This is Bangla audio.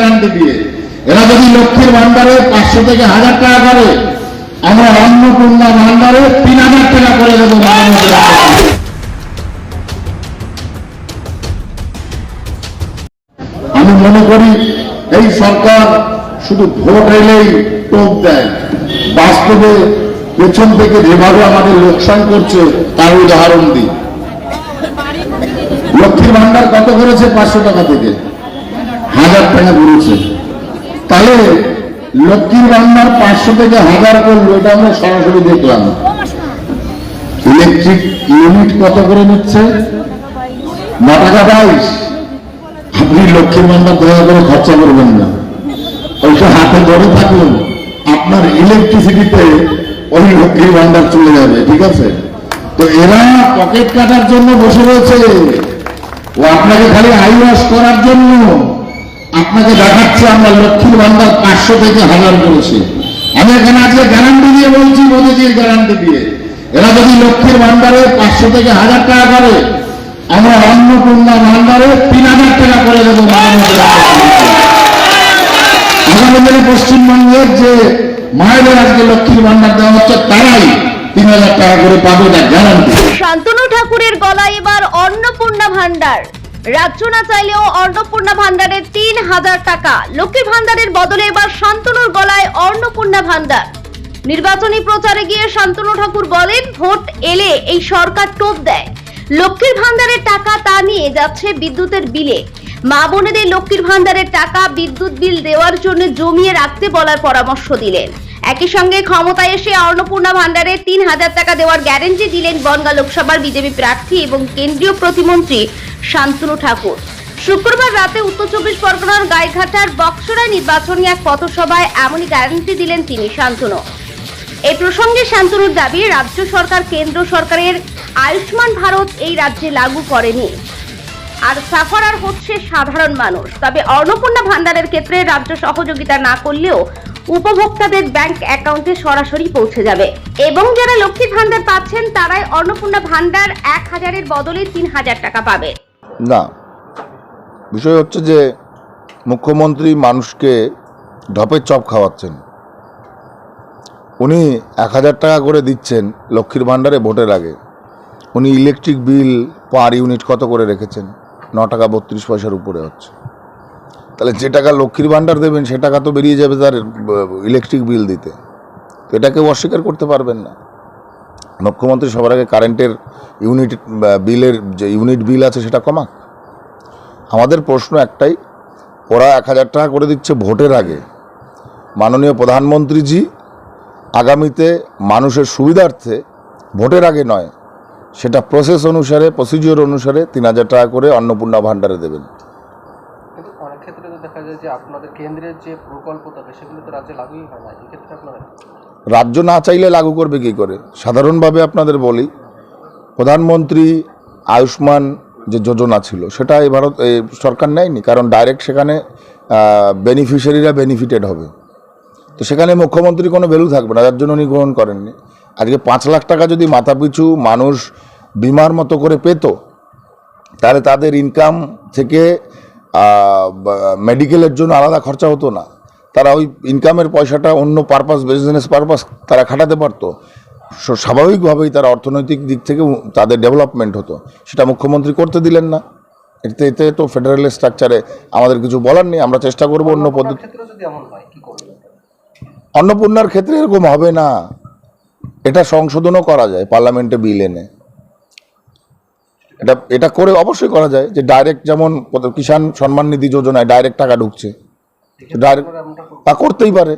গ্যারান্টি দিয়ে। এরা যদি লক্ষ্মীর ভান্ডারে পাঁচশো থেকে হাজার টাকা করে, আমরা অন্নপূর্ণা ভান্ডারে তিন হাজার টাকা করে দেবো আমি মনে করি, এই সরকার শুধু ভোট এলেই টোপ দেয়। বাস্তবে পেছন থেকে যেভাবে আমাদের লোকসান করছে, তার উদাহরণ দিই। লক্ষ্মীর ভান্ডার কত করেছে পাঁচশো টাকা থেকে? হাজার টাকা করেছে তাহলে লক্ষ্মীর ভান্ডার পাঁচশো থেকে হাজার করল, এটা আমরা সরাসরি দেখলাম। ইলেকট্রিক ইউনিট কত করে নিচ্ছে? ন টাকা বাইশ। আপনি লক্ষ্মীর ভান্ডার দয়া করে খরচা করবেন না। ওইটা হাতে ধরে থাকুন। আপনার ইলেকট্রিসিটিতে ওই লক্ষ্মীর ভান্ডার চলে যাবে, ঠিক আছে? তো এরা পকেট কাটার জন্য বসে রয়েছে। ও আপনাকে খালি আই ওয়াশ করার জন্য। আপনাকে দেখাচ্ছে আমরা লক্ষ্মীর ভান্ডার পাঁচশো থেকে হাজার করেছি। আমি এখানে আজকে গ্যারান্টি দিয়ে বলছি, মোদীজির গ্যারান্টি দিয়ে। এরা যদি লক্ষ্মীর ভান্ডারে পাঁচশো থেকে হাজার টাকা করে, আমরা অন্নপূর্ণা ভান্ডারে তিন হাজার টাকা করে দেবো। আগামী দিনে পশ্চিমবঙ্গের যে মায়েদের আজকে লক্ষ্মীর ভান্ডার দেওয়া হচ্ছে, তারাই তিন হাজার টাকা করে পাবে না গ্যারান্টি শান্তনু ঠাকুরের গলায় এবার অন্নপূর্ণা ভান্ডার। রাজ্য না চাইলেও অন্নপূর্ণা ভান্ডারের তিন হাজার টাকা। লক্ষ্মী ভান্ডারের বদলে এবার শান্তনুর গলায় অন্নপূর্ণা ভান্ডার। নির্বাচনী প্রচারে গিয়ে শান্তনু ঠাকুর বলেন, ভোট এলে এই সরকার টোপ দেয়। লক্ষ্মীর ভান্ডারের টাকা তা নিয়ে যাচ্ছে বিদ্যুতের বিলে। মা বোনেদের লক্ষ্মীর ভান্ডারের টাকা, বিদ্যুৎ বিল দেওয়ার জন্য জমিয়ে রাখতে বলার পরামর্শ দিলেন। একই সঙ্গে ক্ষমতায় এসে অন্নপূর্ণা ভান্ডারে তিন হাজার টাকা দেওয়ার গ্যারেন্টি দিলেন বনগা লোকসভার বিজেপি প্রার্থী এবং কেন্দ্রীয় প্রতিমন্ত্রী শান্তনু ঠাকুর। শুক্রবার রাতে উত্তর চব্বিশ পরগনার গাইঘাটার বক্সরায় নির্বাচনী এক পথসভায় এমনই গ্যারান্টি দিলেন তিনি শান্তনু। এই প্রসঙ্গে শান্তনুর দাবি, রাজ্য সরকার কেন্দ্র সরকারের আয়ুষ্মান ভারত এই রাজ্যে লাগু করেনি। আর সাফারার হচ্ছে সাধারণ মানুষ। তবে অন্নপূর্ণা ভান্ডারের ক্ষেত্রে রাজ্য সহযোগিতা না করলেও উপভোক্তাদের ব্যাংক অ্যাকাউন্টে সরাসরি পৌঁছে যাবে। এবং যারা লক্ষ্মী ভান্ডার পাচ্ছেন, তারাই অন্নপূর্ণা ভান্ডার এক হাজারের বদলে তিন হাজার টাকা পাবে। না, বিষয় হচ্ছে যে মুখ্যমন্ত্রী মানুষকে ঢপের চপ খাওয়াচ্ছেন। উনি এক হাজার টাকা করে দিচ্ছেন লক্ষ্মীর ভাণ্ডারে ভোটের আগে। উনি ইলেকট্রিক বিল পার ইউনিট কত করে রেখেছেন? ন টাকা বত্রিশ পয়সার উপরে হচ্ছে। তাহলে যে টাকা লক্ষ্মীর ভাণ্ডার দেবেন, সে টাকা তো বেরিয়ে যাবে তার ইলেকট্রিক বিল দিতে। তো এটা কেউ অস্বীকার করতে পারবেন না। মুখ্যমন্ত্রী সবার আগে কারেন্টের ইউনিট বিলের যে ইউনিট বিল আছে, সেটা কমাক। আমাদের প্রশ্ন একটাই, ওরা এক হাজার টাকা করে দিচ্ছে ভোটের আগে। মাননীয় প্রধানমন্ত্রীজি আগামীতে মানুষের সুবিধার্থে ভোটের আগে নয় সেটা প্রসেস অনুসারে প্রসিজিওর অনুসারে তিন হাজার টাকা করে অন্নপূর্ণা ভাণ্ডারে দেবেন। অনেক ক্ষেত্রে তো দেখা যায় যে আপনাদের কেন্দ্রের যে প্রকল্প থাকে সেগুলো তো রাজ্যে লাগুই হয় না। এক্ষেত্রে আপনারা রাজ্য না চাইলে লাগু করবে কী করে? সাধারণভাবে আপনাদের বলি প্রধানমন্ত্রী আয়ুষ্মান যে যোজনা ছিল সেটা এই ভারত এই সরকার নেয়নি কারণ ডাইরেক্ট সেখানে বেনিফিশিয়ারিরা বেনিফিটেড হবে। তো সেখানে মুখ্যমন্ত্রী কোনো ভ্যালু থাকবে না যার জন্য উনি গ্রহণ করেননি। আজকে পাঁচ লাখ টাকা যদি মাথাপিছু মানুষ বিমার মতো করে পেত তাহলে তাদের ইনকাম থেকে মেডিকেলের জন্য আলাদা খরচা হতো না। তারা ওই ইনকামের পয়সাটা অন্য পারপাস বিজনেস পারপাস তারা খাটাতে পারতো। স্বাভাবিকভাবেই তারা অর্থনৈতিক দিক থেকে তাদের ডেভেলপমেন্ট হতো। সেটা মুখ্যমন্ত্রী করতে দিলেন না। এতে এতে তো ফেডারেল স্ট্রাকচারে আমাদের কিছু বলার নেই। আমরা চেষ্টা করব অন্য পদ্ধতি অন্নপূর্ণার ক্ষেত্রে এরকম হবে না। এটা সংশোধনও করা যায় পার্লামেন্টে বিল এনে এটা এটা করে অবশ্যই করা যায় যে ডাইরেক্ট যেমন কিষাণ সম্মান নিধি যোজনায় ডাইরেক্ট টাকা ঢুকছে ডাইরেক্ট? তা করতেই পারে